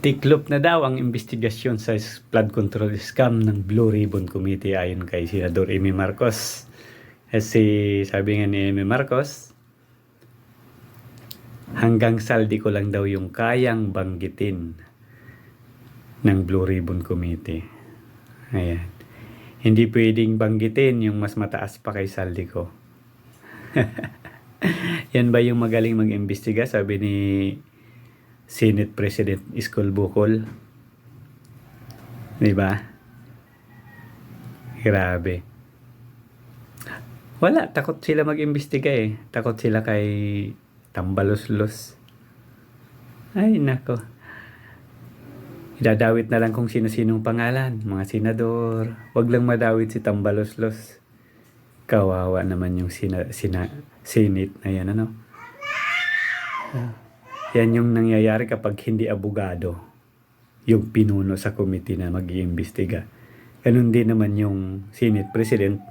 Tiklop na daw ang investigasyon sa flood control scam ng Blue Ribbon Committee ayon kay Senador Amy Marcos. Kasi sabi nga ni Amy Marcos, hanggang saldi ko lang daw yung kayang banggitin ng Blue Ribbon Committee. Ayan. Hindi pwedeng banggitin yung mas mataas pa kay saldi ko. Yan ba yung magaling mag-imbestiga? Sabi ni Senate President Iskol Bukol. Di ba? Grabe. Wala, takot sila mag-imbestiga eh. Takot sila kay Tambaloslos. Ay, nako. Idadawit na lang kung sino-sinong pangalan. Mga senador. Huwag lang madawit si Tambaloslos. Kawawa naman yung sina, sina, Senate na yan, ano? Yan yung nangyayari kapag hindi abogado yung pinuno sa committee na mag-iimbestiga. Ganun din naman yung Senate President.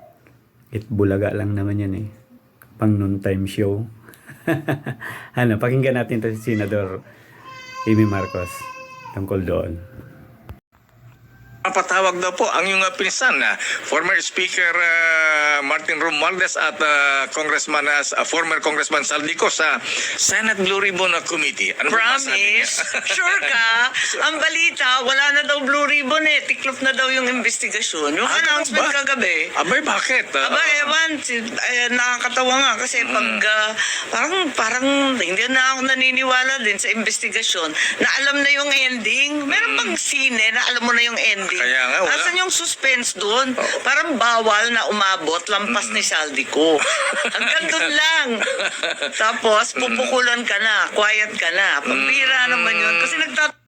It bulaga lang naman yan eh. Pang noon-time show. ano, pakinggan natin to si Senador Amy Marcos tungkol doon. Papatawag daw po ang iyong uh, pinsan na former Speaker uh, Martin Romualdez at uh, Congressman uh, former Congressman Saldico sa Senate Blue Ribbon uh, Committee. Ano? Promise? sure ka? Ang balita, wala na daw blue ribbon eh. Tiklop na daw yung investigasyon. Yung Ah, announcement ba? kagabi. Abay, bakit? Uh, Aba, ewan, si, eh, nakakatawa nga kasi Mm. pag ah, parang, parang hindi na ako naniniwala din sa investigasyon na alam na yung ending. Meron bang sine na alam mo na yung ending? Mm. Kaya nga, wala. Nasaan yung suspense doon? Parang bawal na umabot, lampas ni Saldi ko. Hanggang doon lang. Tapos, pupukulan ka na, quiet ka na. Pagbira naman yun. Kasi nagtat